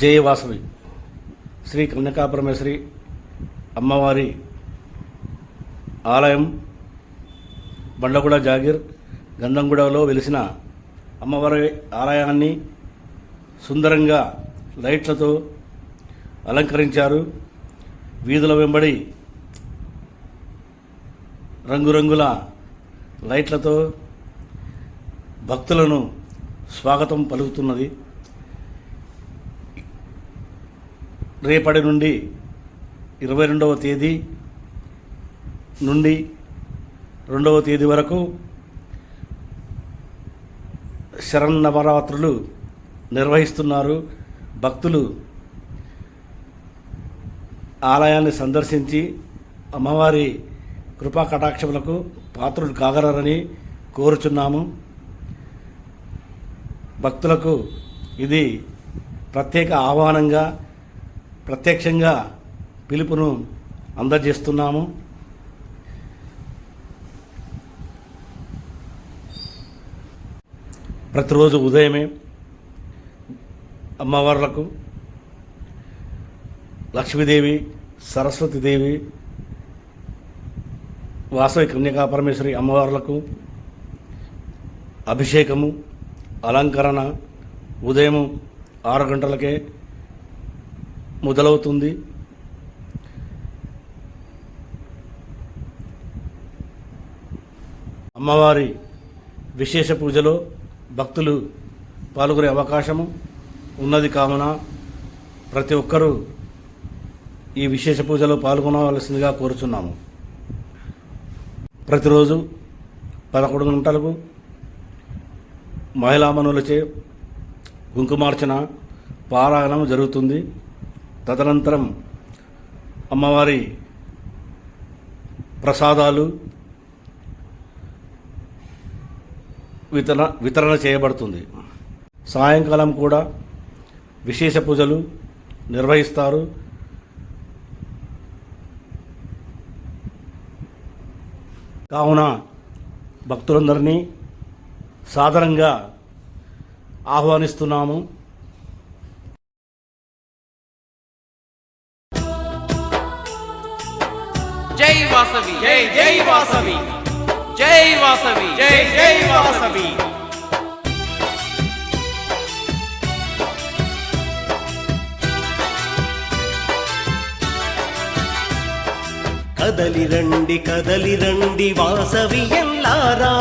జయవాసవి శ్రీ కన్యకాపరమేశ్వరి అమ్మవారి ఆలయం బండగూడ జాగీర్ గంధంగూడలో వెలిసిన అమ్మవారి ఆలయాన్ని సుందరంగా లైట్లతో అలంకరించారు. వీధుల వెంబడి రంగురంగుల లైట్లతో భక్తులను స్వాగతం పలుకుతున్నది. రేపటి నుండి ఇరవై రెండవ తేదీ నుండి రెండవ తేదీ వరకు శరన్నవరాత్రులు నిర్వహిస్తున్నారు. భక్తులు ఆలయాన్ని సందర్శించి అమ్మవారి కృపా కటాక్షములకు పాత్రులు కాగలరని కోరుచున్నాము. భక్తులకు ఇది ప్రత్యేక ఆహ్వానంగా ప్రత్యక్షంగా పిలుపును అందజేస్తున్నాము. ప్రతిరోజు ఉదయమే అమ్మవార్లకు లక్ష్మీదేవి సరస్వతీదేవి వాసవి కన్యకా పరమేశ్వరి అమ్మవార్లకు అభిషేకము అలంకరణ ఉదయం ఆరు గంటలకే మొదలవుతుంది. అమ్మవారి విశేష పూజలో భక్తులు పాల్గొనే అవకాశము ఉన్నది కావున ప్రతి ఒక్కరూ ఈ విశేష పూజలో పాల్గొనవలసిందిగా కోరుచున్నాము. ప్రతిరోజు పదకొండు గంటలకు మహిళా మనులచే కుంకుమార్చన పారాయణం జరుగుతుంది. తదనంతరం అమ్మవారి ప్రసాదాలు వితరణ వితరణ చేయబడుతుంది. సాయంకాలం కూడా విశేష పూజలు నిర్వహిస్తారు. కావున భక్తులందరినీ సాధారణంగా ఆహ్వానిస్తున్నాము. వాసవి. జై జై వాసవి. జై వాసవి. జై జై వాసవి. కదలి రండి కదలి రండి వాసవి ఎల్లారా.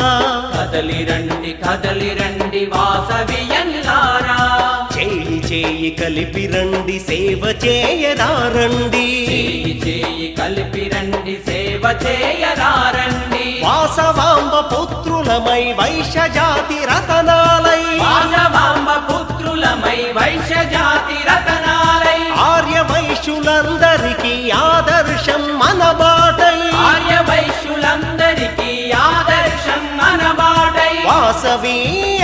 కదలి రండి కదలి రండి వాసవి ఎల్లారా. చేయి చేయి కలిపి రండి సేవ చేయరారండి. చేయి చేయి కలిపి రండి సేవ చేయరారండి వాసవాంబ పుత్రులమై వైశ్య జాతి రతనాలై. వాసవాంబ పుత్రులమై వైశ్య జాతి రతనాలై. ఆర్య వైశ్యులందరికీ ఆదర్శం మన బాటై ఆర్య వైశ్యులందరికీ ఆదర్శం మనబాటై. వాసవి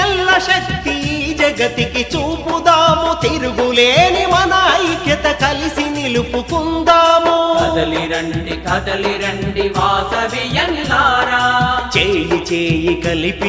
ఎల్ల శక్తి జగతికి చూపుదాము తిరుగులేని మన ఐక్యత కలిసి నిలుపుకుందాము కదలి రండి కదలి రండి వాసవి ఎల్లారా చేయి చేయి కలిపి